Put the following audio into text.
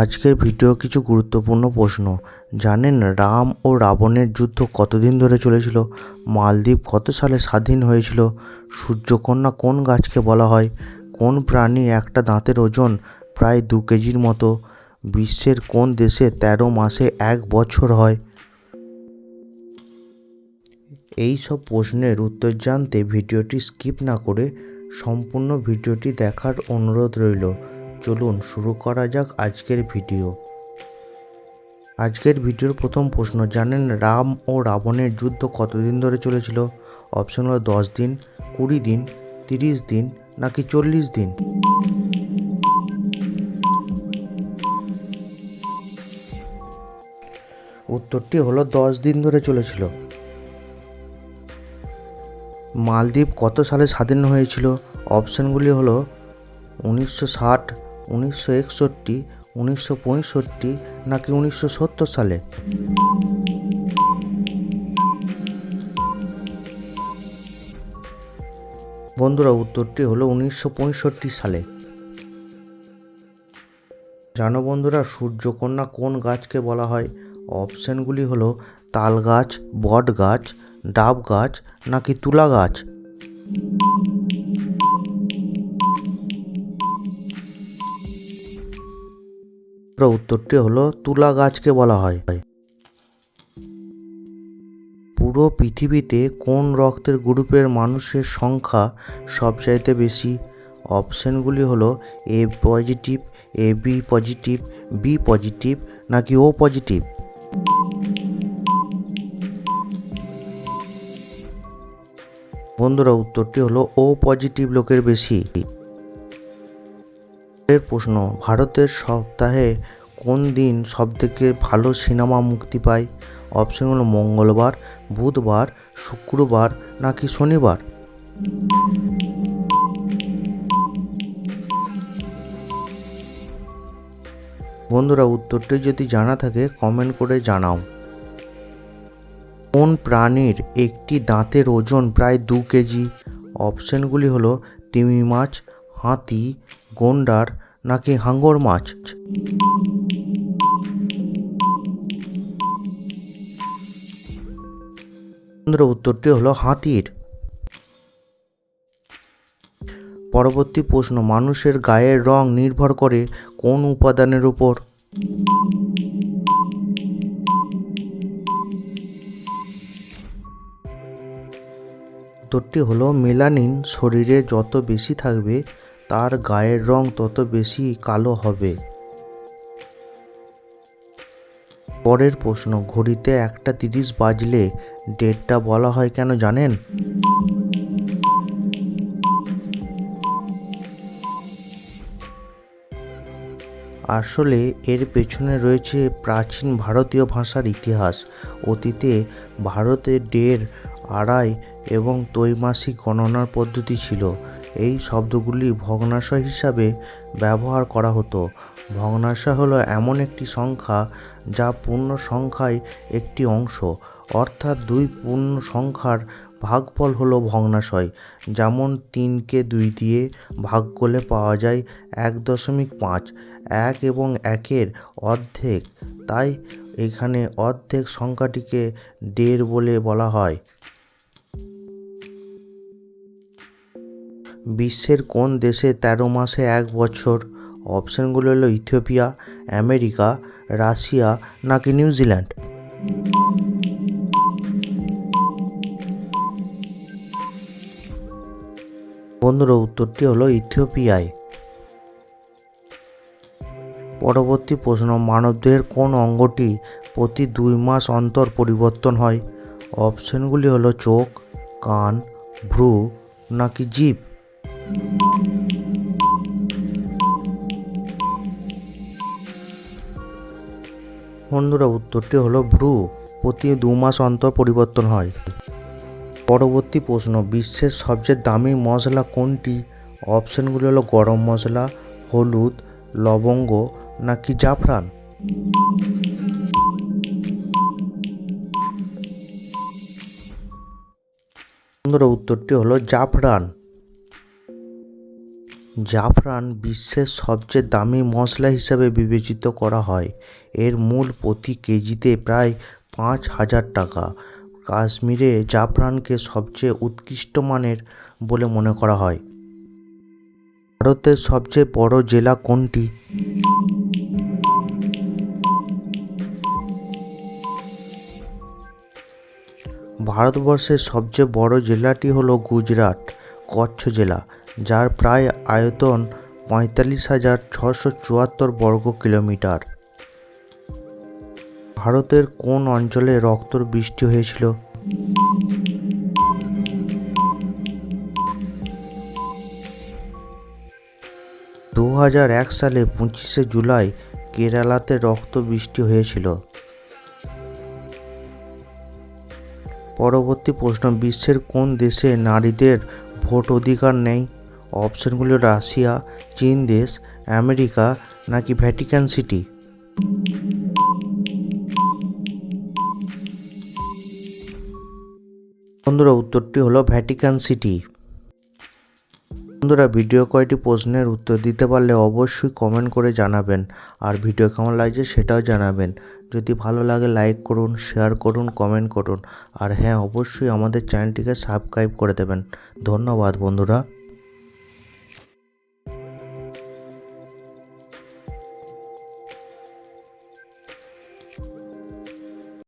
আজকের ভিডিও কিছু গুরুত্বপূর্ণ প্রশ্ন। জানেন রাম ও রাবণের যুদ্ধ কতদিন ধরে চলেছিল? মালদ্বীপ কত সালে স্বাধীন হয়েছিল? সূর্যকন্যা কোন গাছকে বলা হয়? কোন প্রাণী একটা দাঁতের ওজন প্রায় দু কেজির মতো? বিশ্বের কোন দেশে তেরো মাসে এক বছর হয়? এই সব প্রশ্নের উত্তর জানতে ভিডিওটি স্কিপ না করে সম্পূর্ণ ভিডিওটি দেখার অনুরোধ রইল। চলুন শুরু করা যাক আজকের ভিডিও। আজকের ভিডিওর প্রথম প্রশ্ন, জানেন রাম ও রাবণের যুদ্ধ কতদিন ধরে চলেছিল? অপশন হলো দশ দিন, কুড়ি দিন, তিরিশ দিন, নাকি চল্লিশ দিন? উত্তরটি হলো দশ দিন ধরে চলেছিল। মালদ্বীপ কত সালে স্বাধীন হয়েছিল? অপশানগুলি হলো উনিশশো ষাট উনিশশো একষট্টি, উনিশশো পঁয়ষট্টি নাকি উনিশশো সত্তর সালে? বন্ধুরা, উত্তরটি হলো উনিশশো পঁয়ষট্টি সালে। জানো বন্ধুরা, সূর্যকন্যা কোন গাছকে বলা হয়? অপশানগুলি হলো তাল গাছ, বট গাছ, ডাব গাছ নাকি তুলা গাছ? উত্তরটি হলো তুলা গাছকে বলা হয়। পুরো পৃথিবীতে কোন রক্তের গ্রুপের মানুষের সংখ্যা সবচাইতে বেশি? অপশানগুলি হলো A positive, A B positive B positive নাকি ও পজিটিভ? বন্ধুরা, উত্তরটি হলো ও পজিটিভ লোকের বেশি। এর প্রশ্ন, ভারতের সপ্তাহে কোন দিন সবথেকে ভালো সিনেমা মুক্তি পায়? অপশন হলো মঙ্গলবার, বুধবার, শুক্রবার নাকি শনিবার? বন্ধুরা, উত্তরটি যদি জানা থাকে কমেন্ট করে জানাও। কোন প্রাণীর একটি দাঁতের ওজন প্রায় দু কেজি? অপশনগুলি হলো তিমি মাছ হাতি, গন্ডার নাকি হাঙ্গর মাছ? উত্তরটি হলো হাতির। পরবর্তী প্রশ্ন, মানুষের গায়ের রং নির্ভর করে কোন উপাদানের উপর? উত্তরটি হলো মেলানিন, শরীরে যত বেশি থাকবে তার গায়ের রং তত বেশি কালো হবে। পরের প্রশ্ন, ঘড়িতে একটা তিরিশ বাজলে ডেটটা বলা হয় কেন জানেন? আসলে এর পেছনে রয়েছে প্রাচীন ভারতীয় ভাষার ইতিহাস, অতীতে ভারতে দেড়, আড়াই এবং ত্রৈমাসিক গণনার পদ্ধতি ছিল। এই শব্দগুলি ভগ্নাশয় হিসাবে ব্যবহার করা হতো। ভগ্নাশয় হলো এমন একটি সংখ্যা যা পূর্ণ সংখ্যায় একটি অংশ, অর্থাৎ দুই পূর্ণ সংখ্যার ভাগফল হলো ভগ্নাশয়। যেমন তিনকে দুই দিয়ে ভাগ করলে পাওয়া যায় এক দশমিক পাঁচ, এক এবং একের অর্ধেক। তাই এখানে অর্ধেক সংখ্যাটিকে দেড় বলে বলা হয়। বিশ্বের কোন দেশে তেরো মাসে এক বছর? অপশানগুলো হলো ইথিওপিয়া, আমেরিকা, রাশিয়া নাকি নিউজিল্যান্ড বন্ধুরা, উত্তরটি হলো ইথিওপিয়ায়। পরবর্তী প্রশ্ন, মানবদেহের কোন অঙ্গটি প্রতি দুই মাস অন্তর পরিবর্তন হয়? অপশনগুলি হলো চোখ, কান, ভ্রু নাকি জিভ বন্ধুরা, উত্তরটি হলো ভ্রু। প্রতি দু মাস অন্তর পরিবর্তন হয়। পরবর্তী প্রশ্ন, বিশ্বের সবচেয়ে দামি মশলা কোনটি? অপশনগুলি হলো গরম মশলা, হলুদ, লবঙ্গ নাকি জাফরান? বন্ধুরা, উত্তরটি হলো জাফরান। জাফরান বিশ্বের সবচেয়ে দামি মশলা হিসাবে বিবেচিত করা হয়। এর মূল্য প্রতি কেজিতে প্রায় পাঁচ হাজার টাকা। কাশ্মীরে জাফরানকে সবচেয়ে উৎকৃষ্ট মানের বলে মনে করা হয়। ভারতের সবচেয়ে বড় জেলা কোনটি? ভারতবর্ষের সবচেয়ে বড় জেলাটি হলো গুজরাট, কচ্ছ জেলা। যার প্রায় আয়তন পঁয়তাল্লিশ হাজার ছশো চুয়াত্তর বর্গ কিলোমিটার। ভারতের কোন অঞ্চলে রক্তর বৃষ্টি হয়েছিল? দু হাজার এক সালে পঁচিশে জুলাই কেরালাতে রক্ত বৃষ্টি হয়েছিল। পরবর্তী প্রশ্ন, বিশ্বের কোন দেশে নারীদের ভোট অধিকার নেই? অপশনগুলো রাশিয়া, চীন দেশ, আমেরিকা নাকি ভ্যাটিকান সিটি? বন্ধুরা, উত্তরটি হলো ভ্যাটিকান সিটি। বন্ধুরা, ভিডিও কয়টি প্রশ্নের উত্তর দিতে পারলে অবশ্যই কমেন্ট করে জানাবেন। আর ভিডিও কেমন লাগছে সেটাও জানাবেন। যদি ভালো লাগে লাইক করুন শেয়ার করুন কমেন্ট করুন। আর হ্যাঁ অবশ্যই আমাদের চ্যানেলটিকে সাবস্ক্রাইব করে দেবেন। ধন্যবাদ, বন্ধুরা।